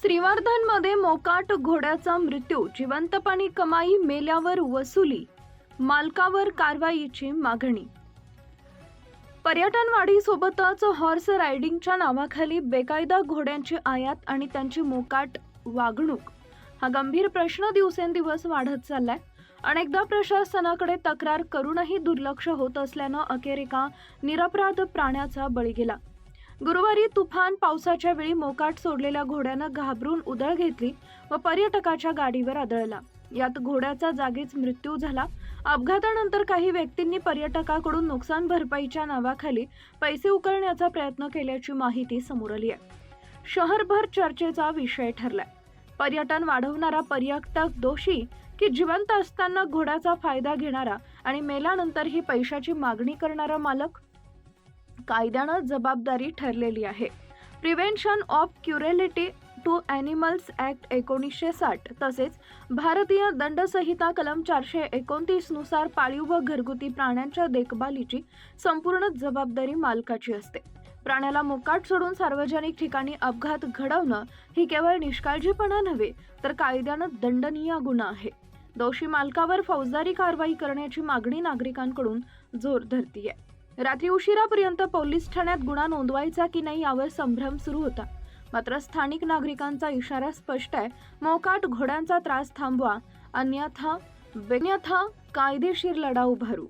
श्रीवर्धनमध्ये मोकाट घोड्याचा मृत्यू जिवंतपणी कमाई मेल्यावर वसुली मालकावर कारवाईची मागणी. पर्यटनवाढीसोबतच हॉर्स रायडिंगच्या नावाखाली बेकायदा घोड्यांची आयात आणि त्यांची मोकाट वागणूक. हा गंभीर प्रश्न दिवसेंदिवस वाढत चाललाय. अनेकदा प्रशासनाकडे तक्रार करूनही दुर्लक्ष होत असल्यानं अखेर एका निरपराध प्राण्याचा बळी गेला. गुरुवारी तुफान पावसाच्या वेळी मोकाट सोडलेल्या घोड्यानं घाबरून उधळ घेतली व पर्यटकाच्या गाडीवर आदळला. यात घोड्याचा जागीच मृत्यू झाला. अपघातानंतर काही व्यक्तींनी पर्यटकाकडून नुकसान भरपाईच्या नावाखाली पैसे उकळण्याचा प्रयत्न केल्याची माहिती समोर आली आहे. शहरभर चर्चेचा विषय ठरलाय. पर्यटन वाढवणारा पर्यटक दोषी की जिवंत असताना घोड्याचा फायदा घेणारा आणि मेल्यानंतर ही पैशाची मागणी करणारा मालक? कायद्यानं जबाबदारी ठरलेली आहे. Prevention of cruelty to animals act एकोणीसशे साठ तसेच भारतीय दंडसंहिता कलम चारशे एकोणतीसनुसार पाळीव व घरगुती प्राण्यांच्या देखभालीची संपूर्ण जबाबदारी मालकाची असते. प्राण्याला मोकाट सोडून सार्वजनिक ठिकाणी अपघात घडवणं ही केवळ निष्काळजीपणा नव्हे तर कायद्यानं दंडनीय गुन्हा आहे. दोषी मालकावर फौजदारी कारवाई करण्याची मागणी नागरिकांकडून जोर धरतीये. रात्री उशिरापर्यंत पोलीस ठाण्यात गुन्हा नोंदवायचा की नाही यावर संभ्रम सुरू होता. मात्र स्थानिक नागरिकांचा इशारा स्पष्ट आहे. मोकाट घोड्यांचा त्रास थांबवा. अन्यथा अन्यथा कायदेशीर लढा उभारू.